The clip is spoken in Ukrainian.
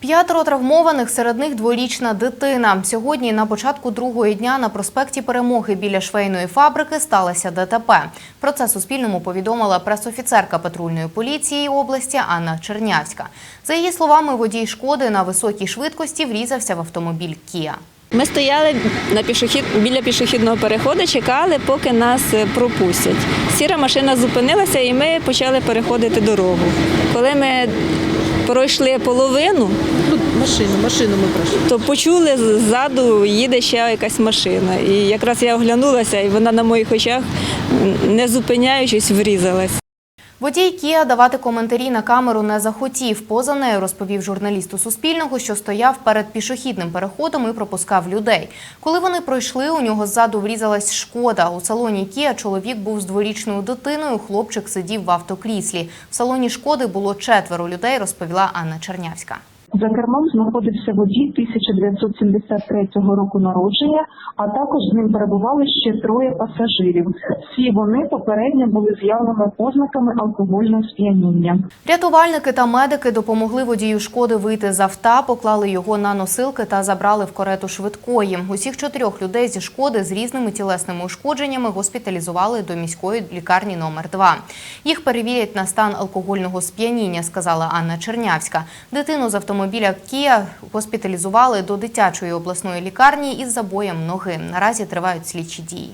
П'ятеро травмованих, серед них дворічна дитина. Сьогодні на початку другого дня на проспекті Перемоги біля швейної фабрики сталося ДТП. Про це Суспільному повідомила пресофіцерка патрульної поліції області Анна Чернявська. За її словами, водій шкоди на високій швидкості врізався в автомобіль Кія. Ми стояли на пішохід біля пішохідного переходу, чекали, поки нас е, пропустять. Сіра машина зупинилася, і ми почали переходити дорогу. Коли ми пройшли половину, Ну, машину, машину ми пройшли. то почули ззаду їде ще якась машина. І якраз я оглянулася, і вона на моїх очах, не зупиняючись, врізалась. Водій Кія давати коментарі на камеру не захотів. Поза нею розповів журналісту Суспільного, що стояв перед пішохідним переходом і пропускав людей. Коли вони пройшли, у нього ззаду врізалась шкода. У салоні Кія чоловік був з дворічною дитиною. Хлопчик сидів в автокріслі. В салоні шкоди було четверо людей, розповіла Анна Чернявська. За кермом знаходився водій 1973 року народження, а також з ним перебували ще троє пасажирів. Всі вони попередньо були з явними ознаками алкогольного сп'яніння. Рятувальники та медики допомогли водію шкоди вийти з авто, поклали його на носилки та забрали в карету швидкої. Усіх чотирьох людей зі шкоди з різними тілесними ушкодженнями госпіталізували до міської лікарні номер 2 Їх перевірять на стан алкогольного сп'яніння, сказала Анна Чернявська. Дитину з автомобіля Кія госпіталізували до дитячої обласної лікарні із забоєм ноги. Наразі тривають слідчі дії.